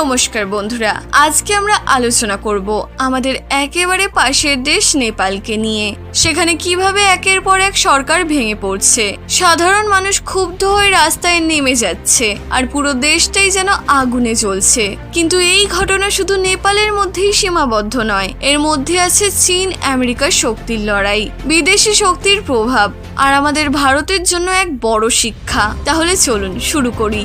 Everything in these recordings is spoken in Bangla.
নমস্কার বন্ধুরা, আজকে আমরা আলোচনা করব আমাদের একেবারে পাশের দেশ নেপালকে নিয়ে। সেখানে কীভাবে একের পর এক সরকার ভেঙে পড়ছে, সাধারণ মানুষ ক্ষুব্ধ হয়ে রাস্তায় নেমে যাচ্ছে, আর পুরো দেশটাই যেন আগুনে জ্বলছে। কিন্তু এই ঘটনা শুধু নেপালের মধ্যেই সীমাবদ্ধ নয়, এর মধ্যে আছে চীন, আমেরিকার শক্তির লড়াই, বিদেশি শক্তির প্রভাব, আর আমাদের ভারতের জন্য এক বড় শিক্ষা। তাহলে চলুন শুরু করি।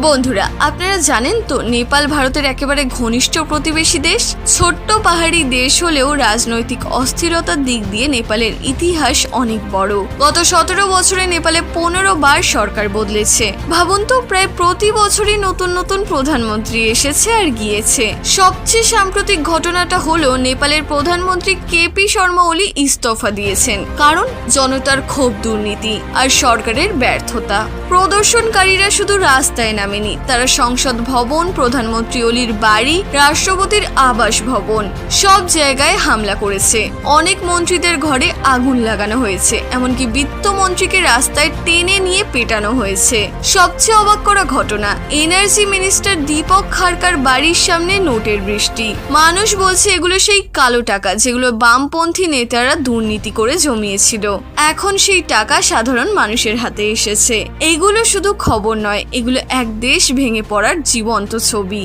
বন্ধুরা, আপনারা জানেন তো, নেপাল ভারতের একেবারে ঘনিষ্ঠ প্রতিবেশী দেশ। ছোট্ট পাহাড়ি দেশ হলেও রাজনৈতিক অস্থিরতার দিক দিয়ে নেপালের ইতিহাস অনেক বড়। গত সতেরো বছরে নেপালে পনেরো বার সরকার বদলেছে। ভাবুন তো, প্রায় প্রতি বছরই নতুন নতুন প্রধানমন্ত্রী এসেছে আর গিয়েছে। সবচেয়ে সাম্প্রতিক ঘটনাটা হলো, নেপালের প্রধানমন্ত্রী কেপি শর্মা ওলি ইস্তফা দিয়েছেন। কারণ, জনতার ক্ষোভ দুর্নীতি আর সরকারের ব্যর্থতা। প্রদর্শনকারীরা শুধু রাস্তায় নামেনি তারা সংসদ ভবন, প্রধানমন্ত্রী অলির বাড়ি, রাষ্ট্রপতির আবাস ভবন, সব জায়গায় হামলা করেছে। অনেক মন্ত্রীদের ঘরে আগুন লাগানো হয়েছে, এমনকি বিত্তমন্ত্রীকে রাস্তায় টেনে নিয়ে পেটানো হয়েছে। সবচেয়ে অবাক করা ঘটনা এনার্জি মিনিস্টার দীপক খারকার বাড়ির সামনে নোটের বৃষ্টি। মানুষ বলছে এগুলো সেই কালো টাকা, যেগুলো বামপন্থী নেতারা দুর্নীতি করে জমিয়েছিল। এখন সেই টাকা সাধারণ মানুষের হাতে এসেছে। এগুলো শুধু খবর নয়, এগুলো এক দেশ ভেঙে পড়ার জীবন্ত ছবি।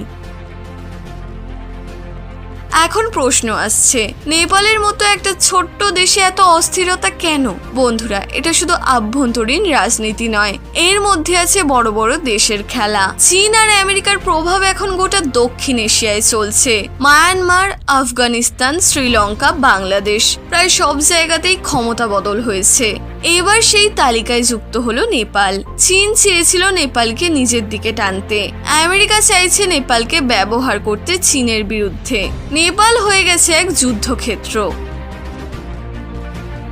এখন প্রশ্ন আসছে, নেপালের মতো একটা ছোট্ট দেশে এত অস্থিরতা কেন? বন্ধুরা, এটা শুধু আভ্যন্তরীণ রাজনীতি নয়, এর মধ্যে আছে বড় বড় দেশের খেলা। চীন আর আমেরিকার প্রভাব এখন গোটা দক্ষিণ এশিয়ায় চলছে। মায়ানমার, আফগানিস্তান, শ্রীলঙ্কা, বাংলাদেশ, প্রায় সব জায়গাতেই ক্ষমতা বদল হয়েছে। এবার সেই তালিকায় যুক্ত হলো নেপাল। চীন চেয়েছিল নেপালকে নিজের দিকে টানতে। আমেরিকা চাইছে নেপালকে ব্যবহার করতে চীনের বিরুদ্ধে। নেপাল হয়ে গেছে এক যুদ্ধক্ষেত্র।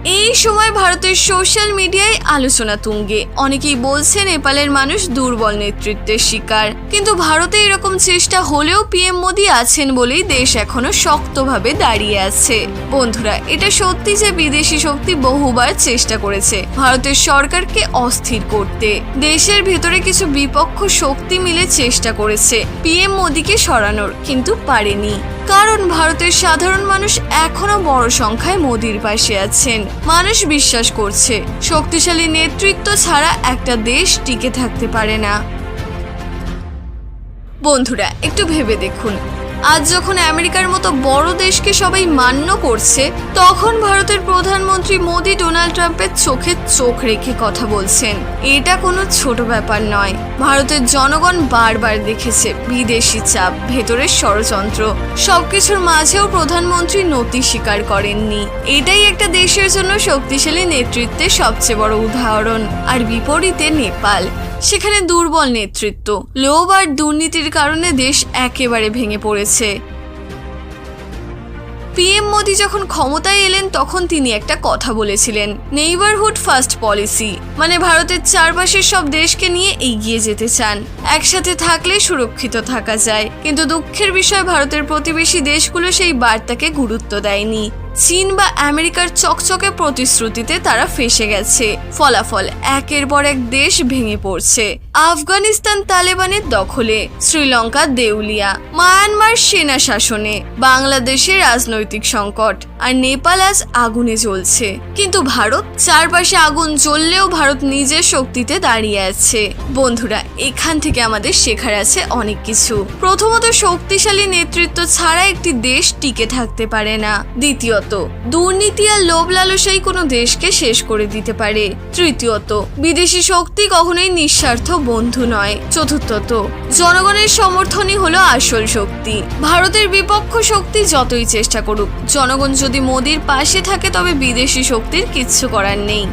এই সময় ভারতের সোশ্যাল মিডিয়ায় আলোচনা তুঙ্গে। অনেকেই বলছে নেপালের মানুষ দুর্বল নেতৃত্বের শিকার। কিন্তু ভারতে এরকম চেষ্টা হলেও পিএম মোদী আছেন বলেই দেশ এখনও শক্তভাবে দাঁড়িয়ে আছে। বন্ধুরা, এটা সত্যি যে বিদেশি শক্তি বহুবার চেষ্টা করেছে, ভারতের সরকারকে অস্থির করতে। দেশের ভেতরে কিছু বিপক্ষ শক্তি মিলে চেষ্টা করেছে, পিএম মোদীকে সরানোর, কিন্তু পারেনি। কারণ ভারতের সাধারণ মানুষ এখনও বড় সংখ্যায় মোদির পাশে আছেন। মানুষ বিশ্বাস করছে, শক্তিশালী নেতৃত্ব ছাড়া একটা দেশ টিকে থাকতে পারে না। বন্ধুরা, একটু ভেবে দেখুন, আজ যখন আমেরিকার মতো বড় দেশকে সবাই মান্য করছে, তখন ভারতের প্রধানমন্ত্রী মোদী ডোনাল্ড ট্রাম্পের চোখে চোখ রেখে কথা বলছেন। এটা কোনো ছোট ব্যাপার নয়। ভারতের জনগণ বারবার দেখেছে বিদেশি চাপ, ভেতরের ষড়যন্ত্র। সবকিছুর মাঝেও প্রধানমন্ত্রী নতি স্বীকার করেননি। এটাই একটা দেশের জন্য শক্তিশালী নেতৃত্বের সবচেয়ে বড় উদাহরণ। আর বিপরীতে নেপাল। সেখানে দুর্বল নেতৃত্ব। লোভ আর দুর্নীতির কারণে দেশ একেবারে ভেঙে পড়েছে। পিএম মোদী যখন ক্ষমতায় এলেন, তখন তিনি একটা কথা বলেছিলেন নেইবারহুড ফার্স্ট পলিসি মানে ভারতের চারপাশের সব দেশকে নিয়ে এগিয়ে যেতে চান। একসাথে থাকলে সুরক্ষিত থাকা যায়, কিন্তু দুঃখের বিষয়, ভারতের প্রতিবেশী দেশগুলো সেই বার্তাকে গুরুত্ব দেয়নি। চীন বা আমেরিকার চকচকে প্রতিশ্রুতিতে তারা ফেসে গেছে, ফলাফল একের পর এক দেশ ভেঙে পড়ছে। আফগানিস্তান তালেবানের দখলে, শ্রীলঙ্কা দেউলিয়া, মায়ানমার সেনা শাসনে বাংলাদেশে রাজনৈতিক সংকট আর নেপাল আজ আগুনে জ্বলছে। কিন্তু ভারত চারপাশে আগুন জ্বললেও ভারত নিজের শক্তিতে দাঁড়িয়ে আছে। বন্ধুরা, এখান থেকে আমাদের শেখার আছে অনেক কিছু। প্রথমত, শক্তিশালী নেতৃত্ব ছাড়া একটি দেশ টিকে থাকতে পারে না। দ্বিতীয়ত, দুর্নীতি আর লোভ লালসাই কোনো দেশকে শেষ করে দিতে পারে। তৃতীয়ত, বিদেশি শক্তি কখনোই নিঃস্বার্থ বন্ধু নয়। চতুর্থত, জনগণের সমর্থনই হলো আসল শক্তি। ভারতের বিপক্ষ শক্তি যতই চেষ্টা করুক। জনগণ যদি মোদির পাশে থাকে তবে বিদেশি শক্তির কিচ্ছু করার নেই।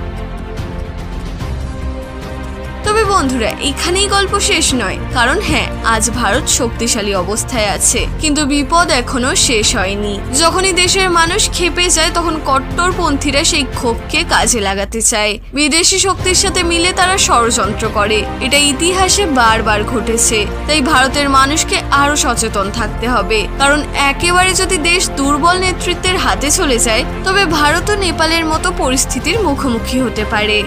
বন্ধুরা, এখানেই গল্প শেষ নয়। কারণ হ্যাঁ আজ ভারত শক্তিশালী অবস্থায় আছে। কিন্তু বিপদ এখনও শেষ হয়নি। যখনই দেশের মানুষ খেপে যায়, তখন কট্টরপন্থীরা সেই ক্ষোভকে কাজে লাগাতে চায়। বিদেশি শক্তির সাথে মিলে তারা ষড়যন্ত্র করে। এটা ইতিহাসে বারবার ঘটেছে। তাই ভারতের মানুষকে আরও সচেতন থাকতে হবে। কারণ একেবারে যদি দেশ দুর্বল নেতৃত্বের হাতে চলে যায়, তবে ভারত ও নেপালের মতো পরিস্থিতির মুখোমুখি হতে পারে।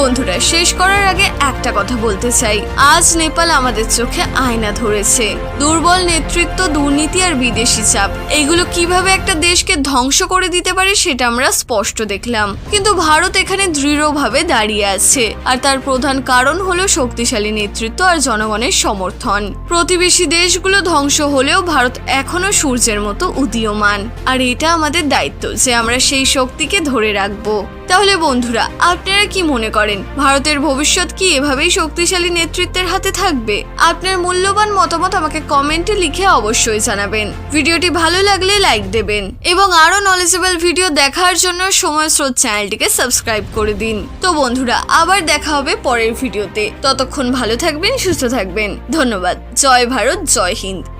বন্ধুরা, শেষ করার আগে একটা কথা বলতে চাই। আজ নেপাল আমাদের চোখে আয়না ধরেছে। দুর্বল নেতৃত্ব, দুর্নীতি আর বিদেশি চাপ, এগুলো কীভাবে একটা দেশকে ধ্বংস করে দিতে পারে সেটা আমরা স্পষ্ট দেখলাম। কিন্তু ভারত এখানে দৃঢ়ভাবে দাঁড়িয়ে আছে। আর তার প্রধান কারণ হলো শক্তিশালী নেতৃত্ব আর জনগণের সমর্থন। প্রতিবেশী দেশগুলো ধ্বংস হলেও ভারত এখনও সূর্যের মতো উদীয়মান। আর এটা আমাদের দায়িত্ব যে আমরা সেই শক্তিকে ধরে রাখব। তাহলে বন্ধুরা, আপনারা কি মনে করেন? ভারতের ভবিষ্যৎ কি এভাবেই শক্তিশালী নেতৃত্বের হাতে থাকবে? আপনার মূল্যবান মতামত আমাকে কমেন্টে লিখে অবশ্যই জানাবেন। ভিডিওটি ভালো লাগলে লাইক দেবেন এবং আরও নলেজেবল ভিডিও দেখার জন্য সময় স্রোত চ্যানেলটিকে সাবস্ক্রাইব করে দিন। তো বন্ধুরা, আবার দেখা হবে পরের ভিডিওতে। ততক্ষণ ভালো থাকবেন, সুস্থ থাকবেন। ধন্যবাদ। জয় ভারত, জয় হিন্দ।